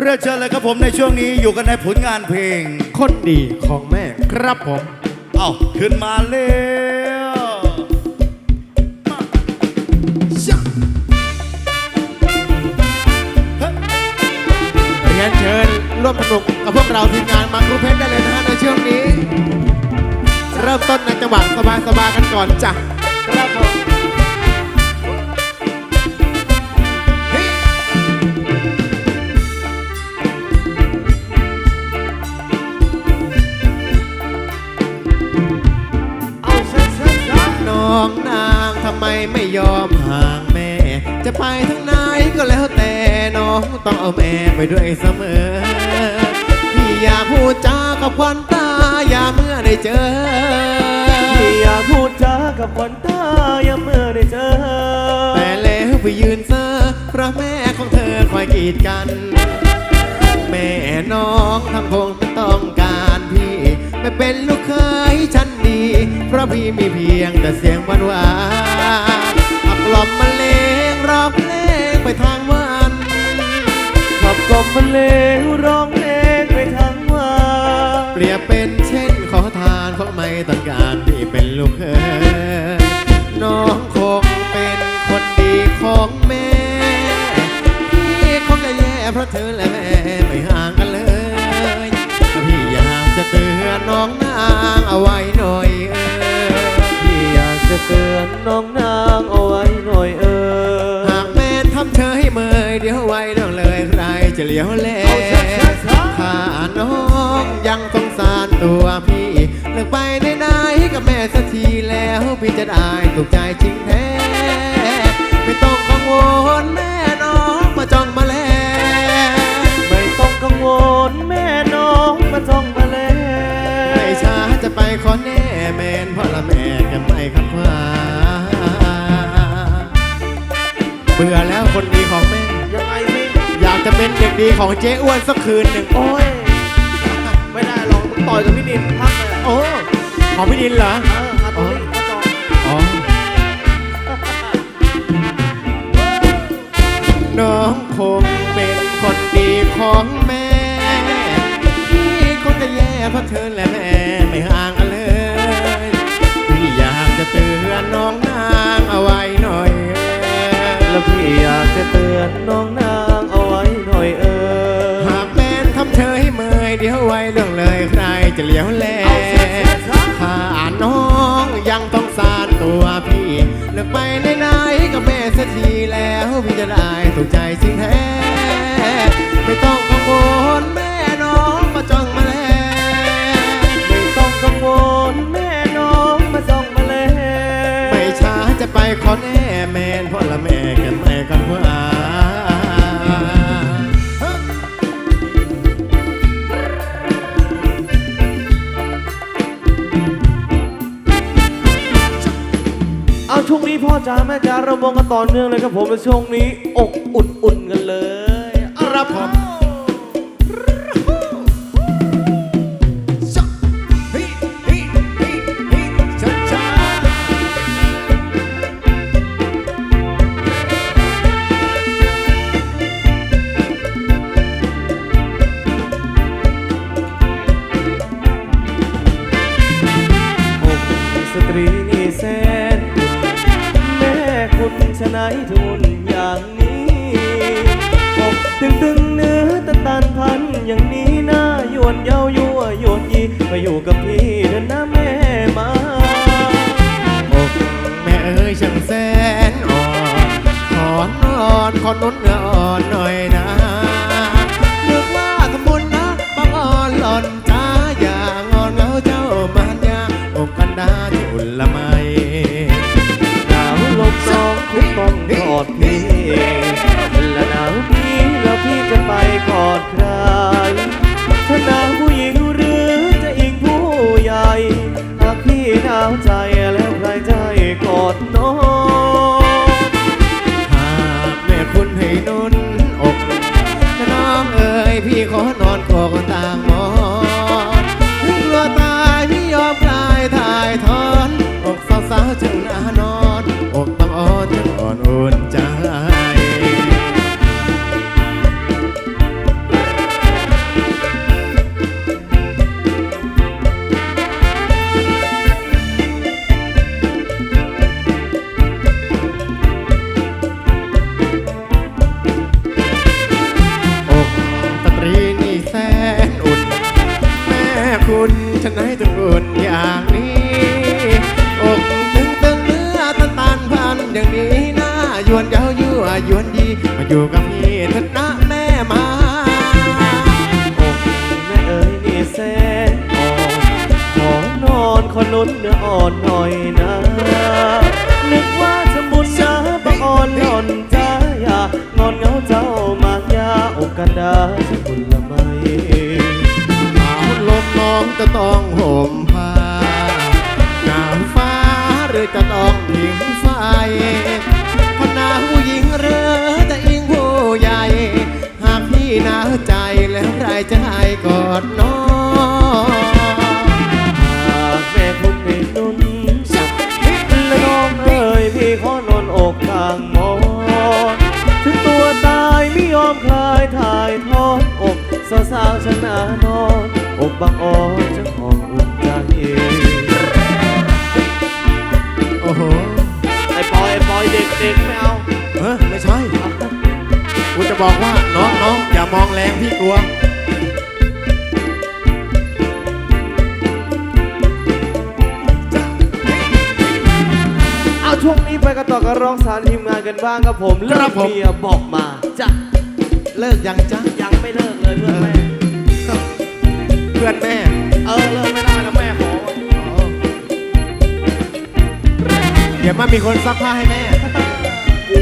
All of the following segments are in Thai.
เรือเชิญเลยครับผมในช่วงนี้อยู่กันในผลงานเพลง คนดีของแม่ครับผม เอ้าขึ้นมาเร็วมาชะเฮ้ยเรียนเชิญร่วมสนุกกับพวกเราทีมงานมังคุเพชรได้เลยนะฮะในช่วงนี้ เริ่มต้นในจังหวะสบายๆกันก่อนจ้ะครับผมำไมไม่ยอมห่างแม่ จะไปทางไหนก็แล้วแต่น้องต้องเอาแม่ไปด้วยเสมอ พี่อย่าพูดจากับควันตาอย่าเมื่อได้เจอที่อย่าพูดจากับคนตาอย่าเมื่อได้เจอ แต่แล้วไปยืนเซอเพราะแม่ของเธอคอยกีดกัน แม่น้องทั้งคงต้องการพี่ ไม่เป็นลูกเคยฉันดี เพราะพี่มีเพียงแต่เสียงหวานหวานๆอักกล่อมมาเลงร้องเพลงไปทางวันขับกล่อมมันเลวร้องเพลงไปทั้งวันเปรียบเป็นเช่นขอทานของไม่ต้องการพี่เป็นลูกเคย จะได้ถูกใจจริงแท้ไม่ต้องกังวลแม่น้องมาจ้องมาแลไม่ต้องกังวลแม่น้องมาจ้องมาแลไม่ช้าจะไปขอแน่แมนเพราะละแม่กันไม่ขัดขวางเบื่อแล้วคนดีของแม่ยังไงสิอยากจะเป็นเด็กดีของเจ๊อ้วนสักคืนหนึ่งโอ้ยไม่ได้หรอกมึงต่อยกับพี่นินพักเลยโอ้ของพี่ดินเหรอ น้องคงเป็นคนดีของแม่พี่คงจะแย่เพราะเธอและแม่ไม่ห่างกันเลยพี่อยากจะเตือนน้องนางเอาไว้หน่อย แล้วพี่อยากจะเตือนน้องนาง พ่อจ๋าแม่จ๋าเรามองกันต่อเนื่องเลยครับผมในช่วงนี้ อกอุ่นๆกันเลย ถนขอนุนเนื้อ่อนหน่อยนะ นึกว่าจะบุญนะบังอ่อนหอนจ้าอย่างอนเงาเจ้ามากยาอกกันดาจะบุญละไมหนาวลมน้องจะต้องห่มผ้าหนาวฟ้าหรือจะต้องหิงไฟพนาผู้หญิงเรือจะเอิงผู้ใหญ่ หากพี่หนาใจแล้วใครจะให้กอดน้อง อมคลายถ่ายทอดอกสาวสาวชนะนอนอกบางอ้อจะหองอุ่นใจโอ้โหไอ้ปอยไอ้ปอยเด็กเด็กไม่เอาเฮ้ยไม่ใช่กูจะบอกว่าน้องน้องอย่ามองแรงพี่กลัวช่วงนี้ไปกระต่อกระรองสารทีมงานกันบ้างครับผมเลิกเมียบอกมาจ้ะ เลิกยังจ้ะยังไม่เลิกเลยเพื่อนแม่ เพื่อนแม่ เออเลิกไม่ได้นะแม่ขอเดี๋ยวมามีคนซักผ้าให้แม่ กู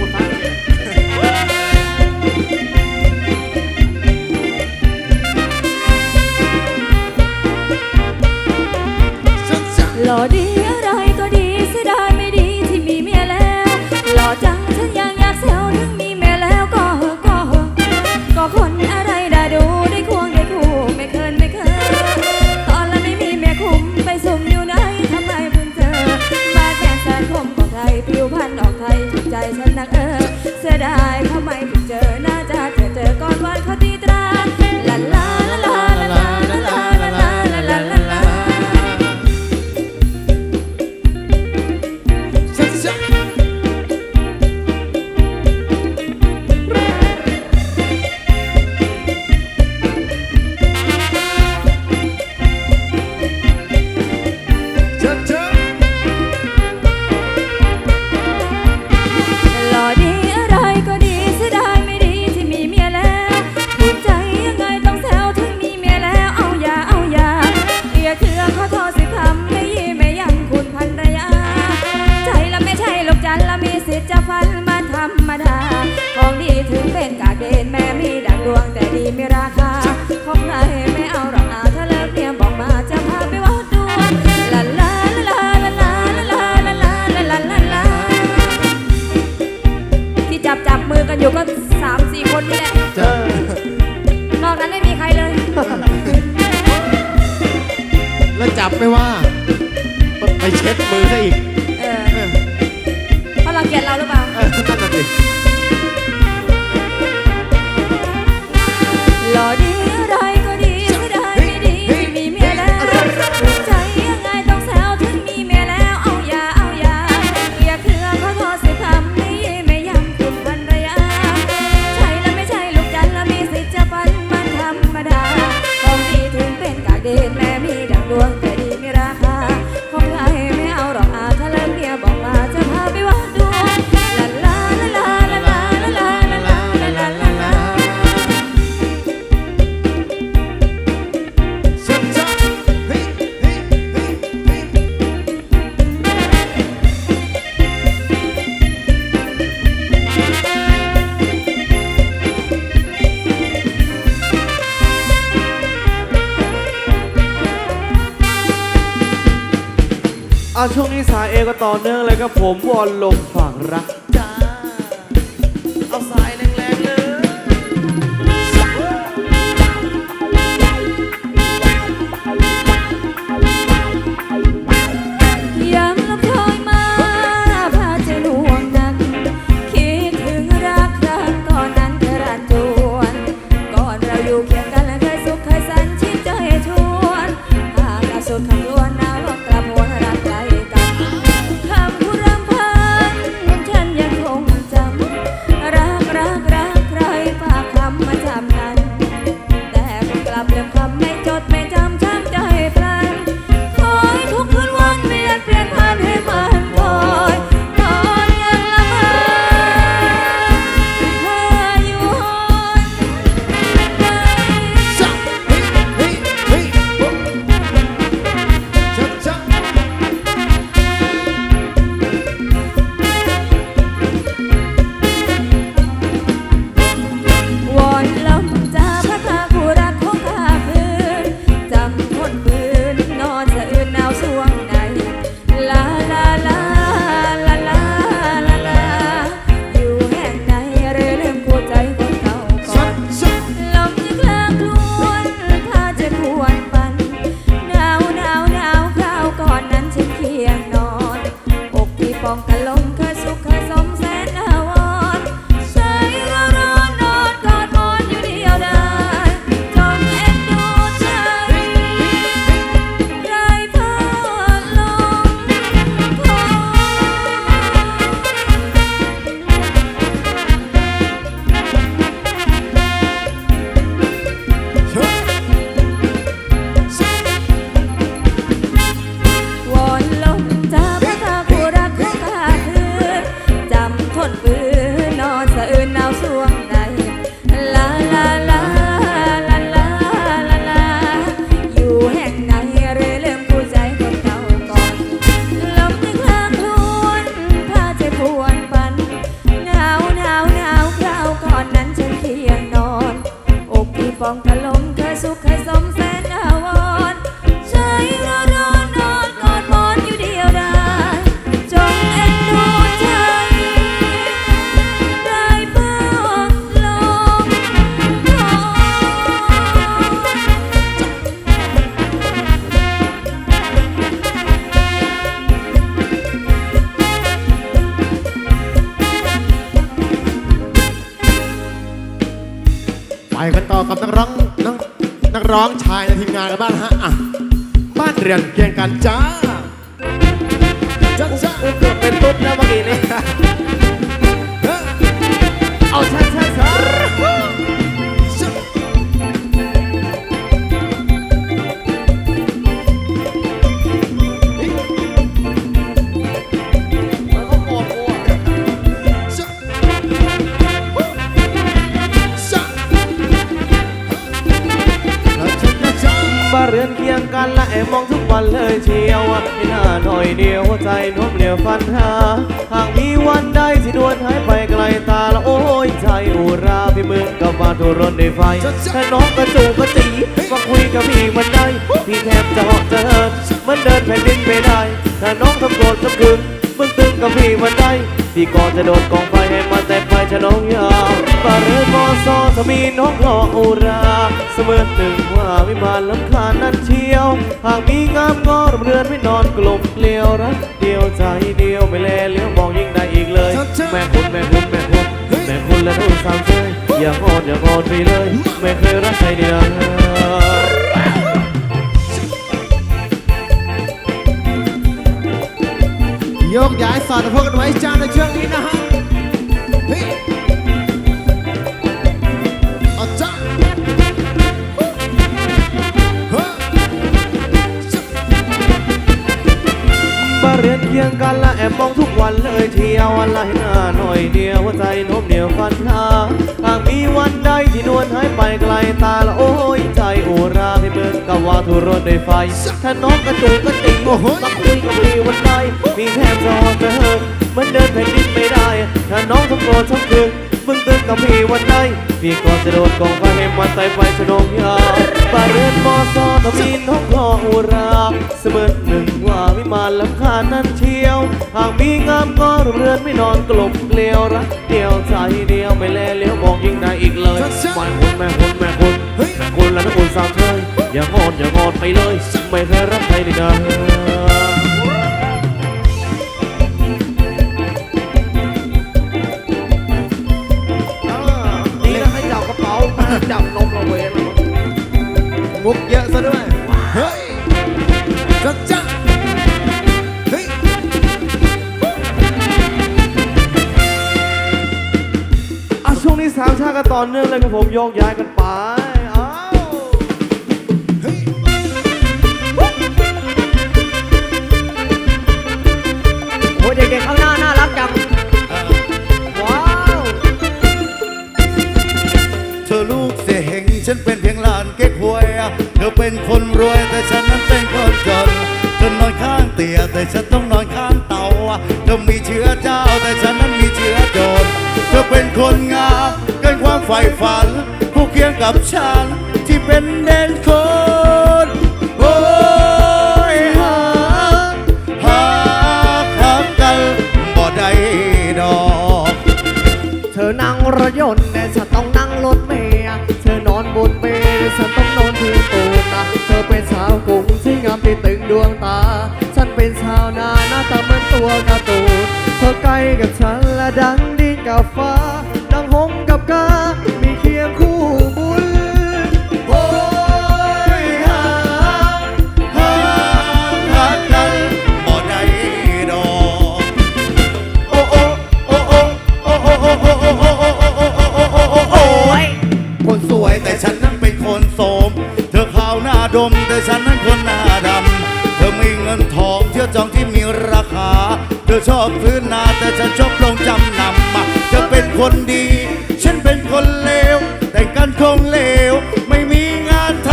อดี นักเออเสียดายทำไมถึงเจอ Hit the. เนื่องเลยครับผมวอนลมฝั่งรักจ้า กันต่อกับนักร้องนักนักร้องชายในทีมงานกันบ้างนฮะอะบ้านเรียนเกียงกันจ้าจ้าจ้าเกือบเป็นตุ๊ดแล้วเมื่อกี้นี้ อนเคียงกันและแอบมองทุกวันเลยเชียวไม่น่าหน่อยเดียวใจน้มเหนียวฟันหาหากมีวันใดที่ดวนหายไปไกลตาละโอ้ยใจอุราพี่มึงกับมาทุรนในไฟถ้าน้องกระจูกกระตีมาคุยกับพี่มันได้พี่แทบจะหอกจะเหินมันเดินแผ่นดินไม่ได้ถ้าน้องทำโกรธทำคืน มึงตึงกับพี่มันได้พี่ก็จะโดนกองไฟให้มันแต่ไฟจะน้องยาวบาเรือนมอซอถ้ามีน้องรออุรา เสมือนหนึ่งว่าวิมานลำคาญนั้นเชียว หากมีงามงอรำเรือนไม่นอนกลมเกลียวรักเดียวใจเดียวไม่แลเลี้ยวมองยิ่งได้อีกเลย แม่คุณแม่คุณแม่คุณแม่คุณและนุ่นสามเชยอย่างอ่อนอย่างอ่อนไปเลย ไม่เคยรักใครเดียว ยกย้ายสอดพวกกันไว้จ้าในช่วงนี้นะฮะ งกันและแอบมองทุกวันเลยเที่ยวอะไรหน้าหน่อยเดียวหัวใจโน้มเหนียวฟันหาหากมีวันใดที่นวลหายไปไกลตาละโอ้ยใจโอราที่เบิกกับว่าทุรนด้วยไฟ ถ้าน้องกระจุกกระติงโอ้โหมาคุยกับพี่วันใดมีแทบจะหอบจะเหินมันเดินแผ่นดินไม่ได้ ถ้าน้องทำโกรธทำคืน มึงตึงกับพี่วันใดพี่ก็จะโดนกองไฟให้มันใส่ไฟชนงยาวบ้านเรือนมอซอต้องมีน้องรออุรา เสมือนหนึ่งว่าวิมานลำคาญนั้นเชียว หากมีงามก็เรือนไม่นอนกลมเกลียวรักเดียวใจเดียวไม่แลเลี้ยวมองยิ่งได้อีกเลยแม่คุณแม่คุณแม่คุณแม่คุณและนักคุณสามเชยอย่างอนอย่างอนไปเลย ไม่เคยรักใครเลยนะ จับนมเราเวรมุกเยอะซะด้วย เฮ้ยจ้าจ้าเฮ้ยอะช่วงนี้สามชาติกันต่อเนื่องเลยครับผมโยกย้ายกันไป อเป็นคนรวยแต่ฉันนั้นเป็นคนจนเธอนอนข้างเตียงแต่ฉันต้องนอนข้างเตาเธอมีเชื้อเจ้าแต่ฉันนั้นมีเชื้อโจรเธอเป็นคนงามเกินความใฝ่ฝัน ผู้เคียงกับฉันที่เป็น วงตา ฉันเป็นชาวนาหน้าตาเหมือนตัวกร์ตูนเธอใกล้กับฉันและดังดินกับฟ้า ดังหงกับกา มีเคียงคู่บุญโอ้ยหาหาหักกันบ่ได้ดอกโอ้โอ้โอ้โอ้โอ้โอ้โอ้โอ้โอ้โอ้โอ้โอ้โอ้โอ้โอ้โอ้ยคนสวยแต่ฉันนั้นเป็นคนโสม เธอขาวหน้าดมแต่ฉันนั้นคนหน้าด เงินทองเที่ยวจองที่มีราคา เธอชอบพื้นนาแต่ฉันชอบลงจำนำมาเธอเป็นคนดี ฉันเป็นคนเลว แต่งกันคงเลว ไม่มีงานท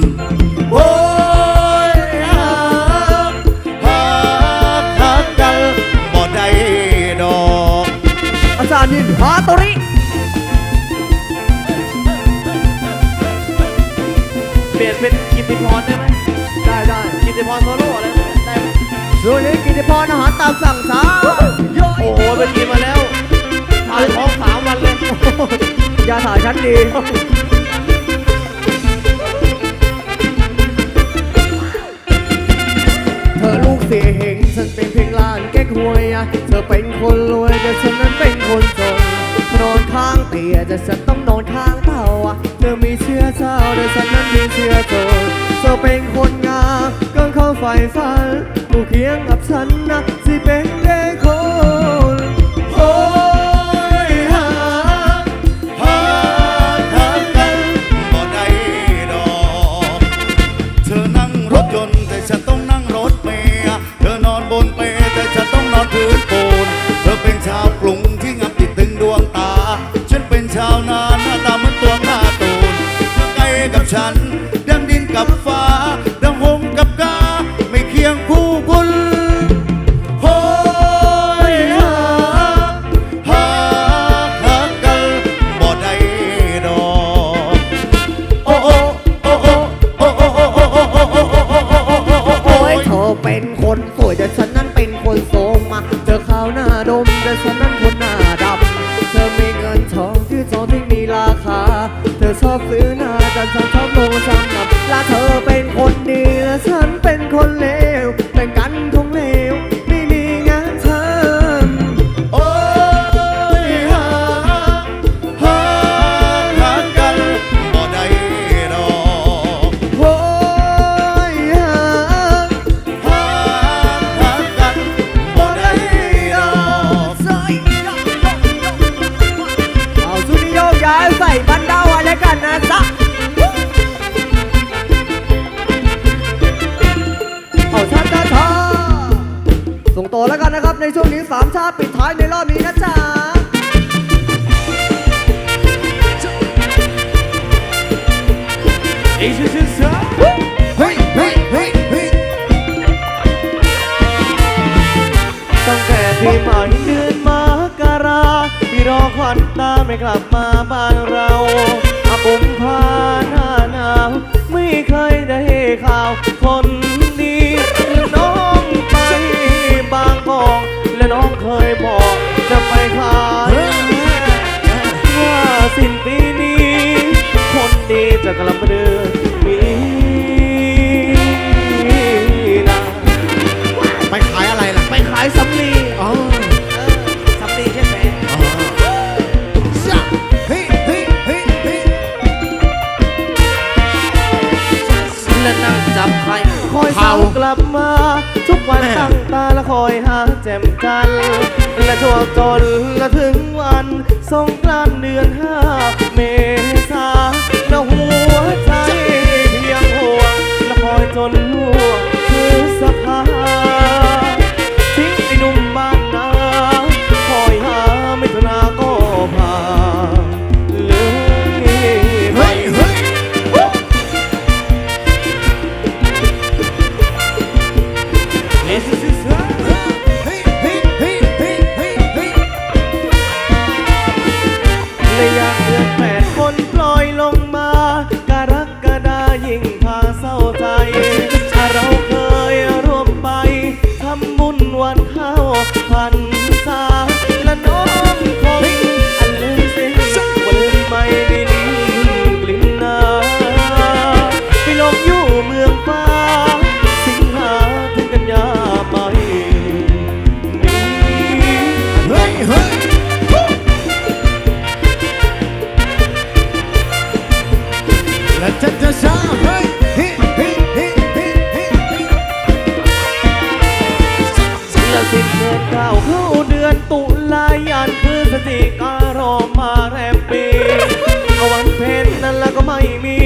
ำโอ้ยหักฮักฮักกันบ่ได้ดอกอาจารย์นินฮาตริเปลี่ยนเป็นกิติพรได้ไหม ติพรโซโล่อะไรได้ไหมซูนิกิติพรอาหารตามสั่งสามโอ้โหไปกินมาแล้วถ่ายท้องสามวันเลยยาถ่ายชั้นดีเธอลูกเสียเหงฉันเป็นเพียงลานแก้หวยเธอเป็นคนรวยแต่ฉันนั้นเป็นคนจนนอนข้างเตียแต่ฉันต้องนอนข้างเต่าเธอมีเชื้อเจ้าแต่ฉันนั้นมีเชื้อโจรเธอเป็นคน ฝ่ายฝันผู้เคียงกับฉันนะสิเป็นเด็กคนโอ้ยหาหาทางกันบ่ได้ดอกเธอนั่งรถยนต์แต่ฉันต้องนั่งรถเมล์เธอนอนบนเปลแต่ฉันต้องนอนพื้นปูนเธอเป็นชาวกรุงที่งับติดตึงดวงตา ฉันเป็นชาวนา ชาปิดท้ายในรอบนี้นะจ๊ะอ้ยชื่อชื่องเฮ้ยเฮ้ยเฮ้ยเฮ้ยตั้งแต่ปีใหม่เดือนมกราพี่รอควันตาไม่กลับมาบ้านเราอากุมภาหน้าหนาวไม่เคยได้ข่าว ไปขายอะไรล่ะ ไปขายสำลีอ๋อสำลีใช่ไหมอ๋อเฮ้ยเฮ้ยเฮ้ยเฮ้ยและนั่งจับไข่คอยเศร้ากลับมา ทุกวันตั้งตาและคอยหาแจ่มกันและช่วงจนและถึงวันสงกรานต์เดือนห้าเมษา และหัวใจเพียงห่วและคอยจนล่วคือสภาทิ้งไอ้หนุ่มบ้านนาคอยหาไม่ทนาก็ผ่านเลยเฮ้ยเฮ้ย This is his เฮ้ยเฮ้ยเฮ้ยเฮ้ยเฮ้ยเฮ้ยและอยา ดือนตุลายันพฤศจิการอมาแรมปีวันเพ็ญนั้นแล้วก็ไม่มี